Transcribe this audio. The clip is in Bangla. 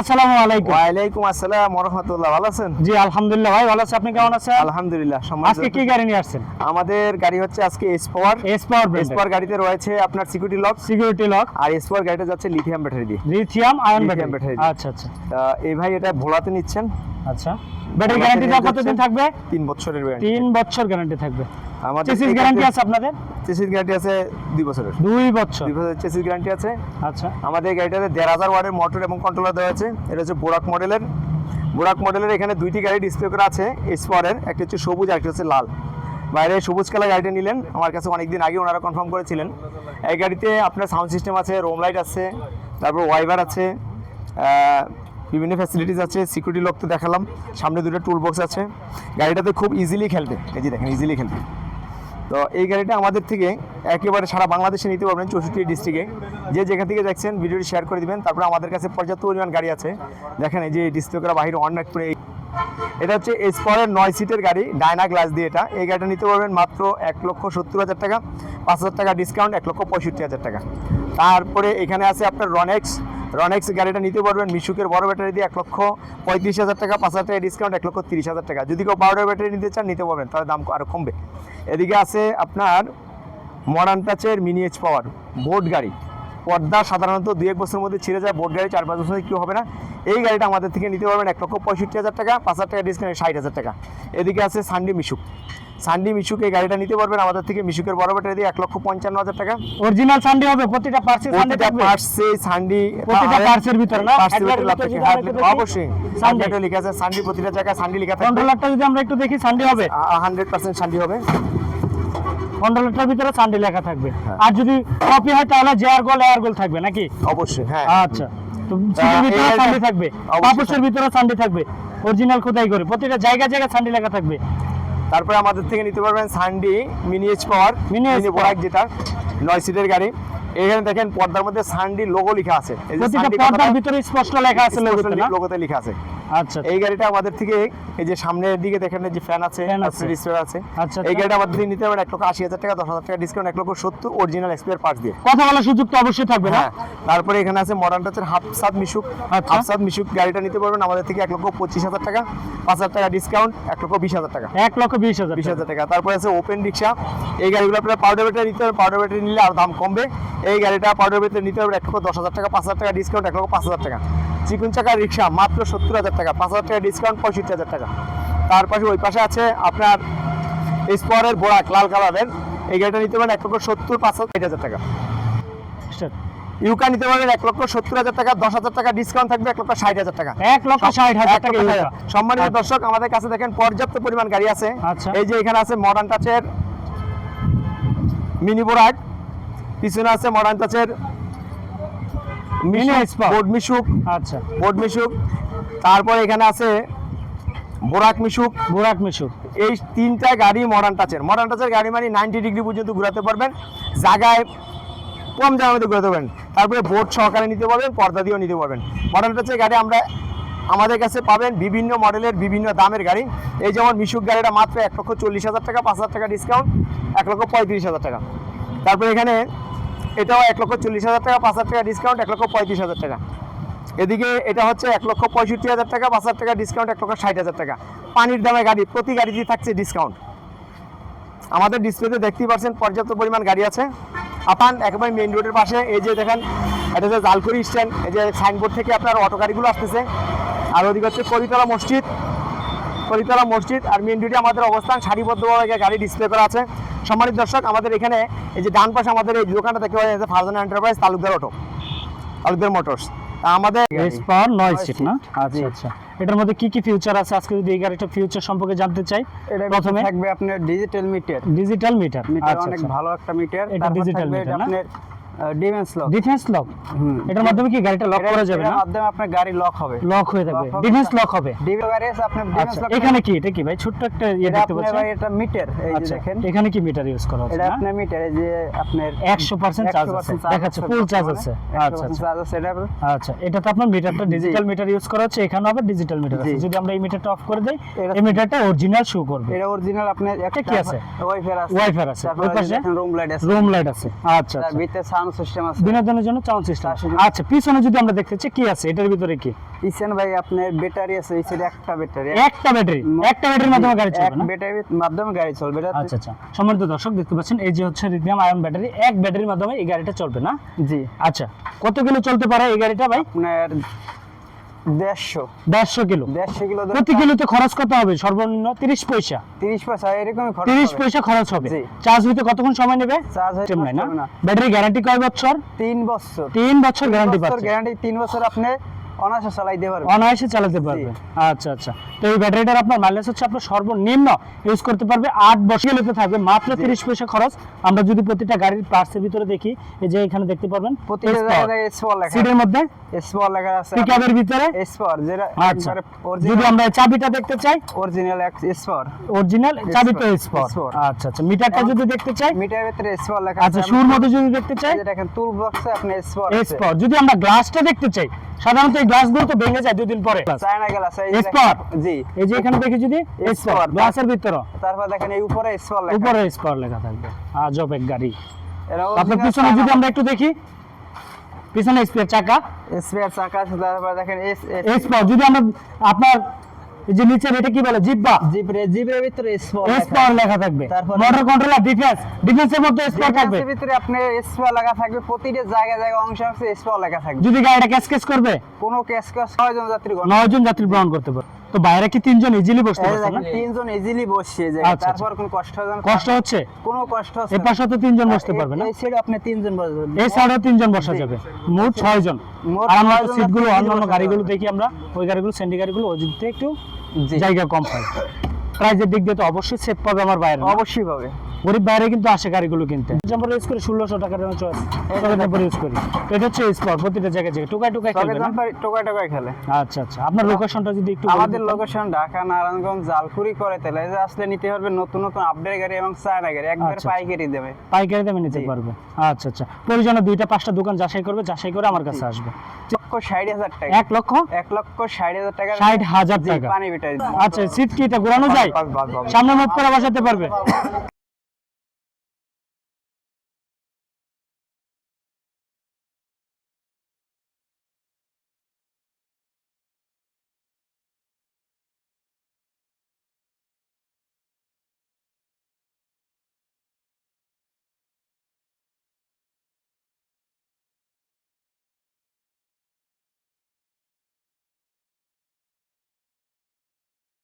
আসসালামু আলাইকুম। ওয়ালাইকুম আসসালাম রহমতুল্লাহ ভালো আছেন? জি আলহামদুলিল্লাহ ভাই ভালো আছে। আপনি কেমন আছেন? আলহামদুলিল্লাহ আজকে কি গাড়ি নিয়ে আসছেন? আমাদের গাড়ি হচ্ছে আজকে S power S power S power গাড়িতে রয়েছে আপনার সিকিউরিটি লক সিকিউরিটি লক আর এস পাওয়ার গাড়িটা যাচ্ছে লিথিয়াম ব্যাটারি দিয়ে। লিথিয়াম আয়ন ব্যাটারি আচ্ছা আচ্ছা। এই ভাই এটা ভোলাতে নিচ্ছেন। আচ্ছা। ব্যাটারি গ্যারান্টি কতদিন থাকবে? তিন বছরের গ্যারান্টি তিন বছর গ্যারান্টি থাকবে। আমাদের চেসিস গ্যারান্টি আছে আপনাদের? চেসিস গ্যারান্টি আছে দুই বছরের। দুই বছর। দুই বছরের চেসিস গ্যারান্টি আছে। আচ্ছা। আমাদের এই গাড়িটাতে দেড় হাজার ওয়ার্ডের মোটর এবং কন্ট্রোলার দেওয়া আছে। এটা হচ্ছে বোরাক মডেলের বোরাক মডেলের এখানে দুইটি গাড়ি ডিসপ্লে করা আছে এস পাওয়ারের একটা হচ্ছে সবুজ আর একটা হচ্ছে লাল। বাইরে সবুজ কালার গাড়িটা নিলেন। আমার কাছে অনেকদিন আগে ওনারা কনফার্ম করেছিলেন। এই গাড়িতে আপনার সাউন্ড সিস্টেম আছে রোম লাইট আছে তারপর ওয়াইভার আছে বিভিন্ন ফ্যাসিলিটিস আছে সিকিউরিটি লক তো দেখালাম। সামনে দুটো টুল বক্স আছে। গাড়িটাতে খুব ইজিলি খেলবে। এই যে দেখেন ইজিলি খেলবে। তো এই গাড়িটা আমাদের থেকে একেবারে সারা বাংলাদেশে নিতে পারবেন চৌষট্টি ডিস্ট্রিক্টে যে যেখান থেকে দেখছেন, ভিডিওটি শেয়ার করে দিবেন, তারপরে আমাদের কাছে পর্যাপ্ত পরিমাণ গাড়ি আছে। দেখেন এই যে ডিসপ্লে করা বাহিরে অনেক করে এটা হচ্ছে এসপরের নয় সিটের গাড়ি ডায়না গ্লাস দিয়ে এটা। এই গাড়িটা নিতে পারবেন মাত্র এক লক্ষ সত্তর হাজার টাকা, পাঁচ হাজার টাকা ডিসকাউন্ট এক লক্ষ পঁয়ষট্টি হাজার টাকা। তারপরে এখানে আছে আপনার রনেক্স রনেক্স গাড়িটা নিতে পারবেন মিশুকের বড় ব্যাটারি দিয়ে এক লক্ষ পঁয়ত্রিশ হাজার টাকা, পাঁচ হাজার টাকা ডিসকাউন্ট এক লক্ষ তিরিশ হাজার টাকা। যদি কেউ পাউডার ব্যাটারি নিতে চান, নিতে পারবেন তাহলে দাম আরও কমবে। এদিকে আছে আপনার মডার্ন টাচের মিনি এইচ পাওয়ার বোট গাড়ি। পর্দা সাধারণত দুই এক বছরের মধ্যে ছিঁড়ে যায় বোট গাড়ি চার পাঁচ বছর কেউ হবে না? এই গাড়িটা আমাদের থেকে নিতে পারবেন এক লক্ষ পঁয়ষট্টি হাজার টাকা পাঁচ হাজার টাকা ডিসকাউন্ট ষাট হাজার টাকা। এদিকে আছে সানডি মিশুক সানডি মিশুক এই গাড়িটা নিতে পারবেন আমাদের থেকে মিশুকের বড় ব্যাটারি দিয়ে এক লক্ষ পঞ্চান্ন হাজার টাকা। অরিজিনাল সানডে হবে প্রতিটা পার্সে সানডে প্রতিটা থাকবে। সানডি প্রতিটা পার্টসের ভিতরে না? অবশ্যই। সানডে। লেখা আছে সানডি প্রতিটা জায়গায় সানডি লেখা থাকবে। কন্ট্রোলারটা যদি আমরা একটু দেখি সানডে হবে? হান্ড্রেড পার্সেন্ট সানডি হবে। কন্ট্রোলারটার ভিতরে সানডে লেখা থাকবে। হ্যাঁ। আর যদি কপি হয় তাহলে জেআর গোল এয়ার গোল থাকবে নাকি? অবশ্যই হ্যাঁ। আচ্ছা। তো সিটের ভিতরে সানডে থাকবে। অবশ্যই ভিতরে সানডে থাকবে। অরিজিনাল খোদাই করে। প্রতিটা জায়গা জায়গা সানডে লেখা থাকবে। তারপরে আমাদের থেকে নিতে পারবেন সানডি mini H power mini power। বোরাক যেটা নয় সিটের গাড়ি। এখানে দেখেন পর্দার মধ্যে সানডি লোগো লেখা আছে। প্রতিটা পর্দার ভিতরে স্পষ্ট লেখা আছে লোগোতে লেখা আছে। আচ্ছা এই গাড়িটা আমাদের থেকে এই যে সামনের দিকে দেখেন যে ফ্যান আছে। ডিসপ্লে আছে। আচ্ছা, এই আচ্ছা। গাড়িটা আমাদের থেকে নিতে পারবেন এক লক্ষ আশি হাজার টাকা দশ হাজার টাকা ডিসকাউন্ট এক লক্ষ সত্তর অরিজিনাল এক্সপায়ার পার্টস দিয়ে। কথা বলার সুযোগ তো অবশ্যই থাকবে না? হ্যাঁ তারপরে এখানে আছে মডার্ন টাচের হাফ সাত মিশুক। আচ্ছা। হাফ সাত মিশুক গাড়িটা নিতে পারবেন আমাদের থেকে এক লক্ষ পঁচিশ হাজার টাকা পাঁচ হাজার টাকা ডিসকাউন্ট এক লক্ষ বিশ হাজার টাকা। এক লক্ষ বিশ হাজার বিশ হাজার টাকা। তারপরে আছে ওপেন রিক্সা এই গাড়িগুলো আপনার পাউডার ব্যাটারি নিতে হবে পাউডার ব্যাটারি নিলে আর দাম কমবে। এই গাড়িটা পাউডার ব্যাটারি নিতে হবে এক লক্ষ দশ হাজার টাকা পাঁচ হাজার টাকা ডিসকাউন্ট এক লক্ষ পাঁচ হাজার টাকা। চিকুন চাকার রিক্সা মাত্র সত্তর হাজার টাকা পাঁচ হাজার টাকা ডিসকাউন্ট পঁয়ষট্টি হাজার টাকা। তার পাশে ওই পাশে আছে আপনার স্পরের বোরাক লাল কালারের। এই গাড়িটা নিতে পারেন এক লক্ষ সত্তর পাঁচ হাজার হাজার টাকা। ইউকা নিতে পারবেন এক লক্ষ সত্তর হাজার টাকা দশ হাজার টাকা ডিসকাউন্ট থাকবে এক লক্ষ ষাট হাজার টাকা। এক লক্ষ ষাট হাজার টাকা। সম্মানিত দর্শক আমাদের কাছে দেখেন পর্যাপ্ত পরিমাণ গাড়ি আছে। আচ্ছা। এই যে এখানে আছে মডার্ন টাচের মিনি বোরাক। পিছনে আছে মডার্ন টাচের মিশুক আচ্ছা। মিশুক। তারপর এখানে আছে বোরাক মিশুক। বোরাক মিশু এই তিনটা গাড়ি মডার্ন টাচের মডার্ন টাচের গাড়ি মানে নাইনটি ডিগ্রি পর্যন্ত ঘোরাতে পারবেন। জায়গায় কম জায়গার মধ্যে ঘোরাতে পারবেন। তারপরে বোর্ড সহকারে নিতে পারবেন পর্দা দিয়েও নিতে পারবেন। মডার্ন টাচের গাড়ি আমরা আমাদের কাছে পাবেন বিভিন্ন মডেলের বিভিন্ন দামের গাড়ি। এই যেমন মিশুক গাড়িটা মাত্র এক লক্ষ চল্লিশ হাজার টাকা পাঁচ হাজার টাকা ডিসকাউন্ট এক লক্ষ পঁয়ত্রিশ হাজার টাকা। তারপরে এখানে এটাও এক লক্ষ চল্লিশ হাজার টাকা, পাঁচ হাজার টাকা ডিসকাউন্ট এক লক্ষ পঁয়ত্রিশ হাজার টাকা। এদিকে এটা হচ্ছে এক লক্ষ পঁয়ষট্টি হাজার টাকা, পাঁচ হাজার টাকা ডিসকাউন্ট এক লক্ষ ষাট হাজার টাকা। পানির দামে গাড়ি, প্রতি গাড়িতে থাকছে ডিসকাউন্ট আমাদের ডিসপ্লেতে দেখতেই পাচ্ছেন, পর্যাপ্ত পরিমাণ গাড়ি আছে। আপান, একেবারে মেইন রোডের পাশে, এই যে দেখেন, এটা হচ্ছে জালকুড়ি স্ট্যান্ড এই যে সাইনবোর্ড থেকে আপনার অটো গাড়িগুলো আসতেছে। আর ওদিকে হচ্ছে করিতলা মসজিদ। করিতলা মসজিদ, আর মেইন রোডে আমাদের অবস্থান, সারিবদ্ধভাবে গাড়ি ডিসপ্লে করা আছে। সম্মানিত দর্শক আমাদের এখানে এই যে ডান পাশে আমাদের এই দোকানটা দেখতে পাওয়া যাচ্ছে Farzana enterprise Talukdar auto Talukdar motors আমাদের পাওয়ার নয় সিট না। আচ্ছা আচ্ছা। এটার মধ্যে কি কি ফিউচার আছে? আজকে যদি এই গাড়িটা ফিউচার সম্পর্কে জানতে চাই প্রথমে থাকবে আপনার digital meter digital meter meter অনেক আচ্ছা। ভালো একটা মিটার এটা ডিজিটাল মিটার না? ডিফেন্স লক ডিফেন্স লক এটার মাধ্যমে কি গাড়িটা লক করা যাবে না? মাধ্যমে আপনার গাড়ি লক হবে। লক হয়ে হবে। ডিফেন্স লক হবে। ডিভাইস আপনার ডিফেন্স আচ্ছা লক এখানে কি? এটা কি ভাই? ছোট্ট একটা ইয়ে দেখতে পাচ্ছেন ভাই এটা মিটার এই যে আচ্ছা দেখেন। এখানে কি মিটার ইউজ করা হচ্ছে এটা আপনার মিটার এই যে আপনার 100% চার্জ আছে। দেখাচ্ছে ফুল চার্জ আছে। আচ্ছা আচ্ছা। চার্জ আছে এটা আচ্ছা এটা তো আপনার মিটারটা ডিজিটাল মিটার ইউজ করা হচ্ছে এখানে হবে ডিজিটাল মিটার আছে। যদি আমরা এই মিটারটা অফ করে দেই এটা- এই মিটারটা অরিজিনাল শো করবে। এটা অরিজিনাল আপনার একটা কি আছে? ওয়াইফাই আছে। ওয়াইফাই আছে। ওই পাশে রুম লাইট আছে। রুম লাইট আছে। আচ্ছা তার আচ্ছা। ভিতরে সাউন্ড সিস্টেম আছে। বিনোদনের জন্য সাউন্ড সিস্টেম আচ্ছা পিছনে যদি আমরা দেখতে চাই কি আছে? এটার ভিতরে কি? ইসেন ভাই আপনার ব্যাটারি আছে এই সাইডে একটা ব্যাটারি একটা ব্যাটারি একটা ব্যাটারির মাধ্যমে গাড়ি চলবে না? ব্যাটারির মাধ্যমে গাড়ি চলবে আচ্ছা আচ্ছা। সম্মানিত দর্শক দেখতে পাচ্ছেন এই যে হচ্ছে লিথিয়াম আয়ন ব্যাটারি এক ব্যাটারির মাধ্যমে এই গাড়িটা চলবে না? জি। আচ্ছা কত কিলো চলতে পারে এই গাড়িটা ভাই? আপনার দেড়শো। দেড়শো কিলো। দেড়শো কিলো প্রতি কিলোতে খরচ কত হবে? সর্বনিম্ন তিরিশ পয়সা। তিরিশ পয়সা এরকম তিরিশ পয়সা খরচ হবে। চার্জ হইতে কতক্ষণ সময় নেবে? চার্জ হইতে না। ব্যাটারি গ্যারান্টি কয় বছর? তিন বছর। তিন বছর গ্যারান্টি গ্যারান্টি তিন বছর আপনি অনায়াসে চালাইতে পারবেন অনায়াসে চালাতে পারবে। আচ্ছা আচ্ছা। তো এই ব্যাটারিটার আপনার মাইলেজ হচ্ছে আপনার সর্বনিম্ন ইউজ করতে পারবে আট বছর গেলেতে থাকবে মাত্র তিরিশ পয়সা খরচ। আমরা যদি প্রতিটা গাড়ির পার্টসের ভিতরে দেখি এই যে এখানে দেখতে পারবেন সিটের মধ্যে লেখা আছে। পিকআপের ভিতরে? স্পর যেটা আচ্ছা। যদি আমরা চাবিটা দেখতে চাই। অরিজিনাল স্পর অরিজিনাল চাবিটা। আচ্ছা আচ্ছা। মিটারটা যদি দেখতে চাই। মিটার ভিতরে স্পর লেখা আচ্ছা সুর মধ্যে যদি দেখতে চাই। যেটা এখন টুল বক্সে আপনি স্পর যদি আমরা গ্লাসটা দেখতে চাই সাধারণত এই গ্লাসগুলো তো ভেঙে যায় দুদিন পরে। চায়না গ্লাস এই যে জি। এই যে এখানে দেখি যদি স্পট গ্লাসের ভিতরে। তারপর দেখেন এই উপরে স্পট লেখা। উপরে স্পট লেখা থাকবে। আজব এক গাড়ি আপনার পিছনে যদি আমরা একটু দেখি পিছনে স্পেয়ার চাকা। স্পেয়ার চাকা তারপর দেখেন এস স্পট যদি আমরা আপনার এই যে নিচের এটা কি বলে? জিব্বা? জিপরে জিপের ভিতরে স্পর লেখা থাকবে। তারপরে- মোটর কন্ট্রোলার ডিফেন্স ডিফেন্সের মধ্যে স্পর থাকবে। ভিতরে আপনি স্পর লেখা থাকবে প্রতিটা জায়গায় জায়গায় অংশ অংশে স্পর লেখা থাকবে। যদি গাড়িটা ক্যাশ ক্যাশ করবে? কোনো ক্যাশ ক্যাশ ছয়জন যাত্রী গণ নয় জন যাত্রী গ্রহণ করতে পারবে। তো বাইরে কি তিনজন ইজিলি বসতে পারছে তিনজন ইজিলি বসছে যে আচ্ছা, তারপর কোনো কষ্ট হবে না কষ্ট হচ্ছে? কোনো কষ্ট হচ্ছে এর না। পাশে তো তিনজন বসতে পারবে না? এই সাইডে আপনি তিনজন বসবেন এই সাইডে তিনজন বসা যাবে। মোট ছয় জন মোট আর আমরা সিটগুলো অন্যান্য গাড়িগুলো। দেখি আমরা। ওই গাড়িগুলো সেন্ডি গাড়িগুলো ওই দিক একটু জায়গা কম হয়। প্রাইজের দিক দিয়ে তো অবশ্যই সেফ পাবে আমার বাইরে অবশ্যই পাবে। গরিব বাইরে কিন্তু আসে গাড়িগুলো কিনতে। আমরা ইউজ করি ষোলোশো টাকার চয়েস ইউজ করি। এটা হচ্ছে স্পট প্রতিটা জায়গায় জায়গায়। টোকায় টোকায় টোকায় টোকায় খেলে। আচ্ছা আচ্ছা। আপনার লোকেশনটা যদি একটু আমাদের লোকেশন ঢাকা নারায়ণগঞ্জ জালকুড়ি করে তেলে আসলে নিতে পারবে নতুন নতুন আপডেট গাড়ি এবং চায়না গাড়ি। একবার আচ্ছা। পাইকারি দেবে। পাইকারি দামে নিতে পারবে। আচ্ছা আচ্ছা। প্রয়োজনে দুইটা পাঁচটা দোকান যাচাই করবে যাচাই করে আমার কাছে আসবে। লক্ষ ষাট হাজার টাকা। এক লক্ষ? এক লক্ষ ষাট হাজার টাকা। ষাট হাজার টাকা। পানি বিটারি আচ্ছা সিট কি এটা ঘোরানো যায়। সামনে মুখ করে বসাতে পারবে?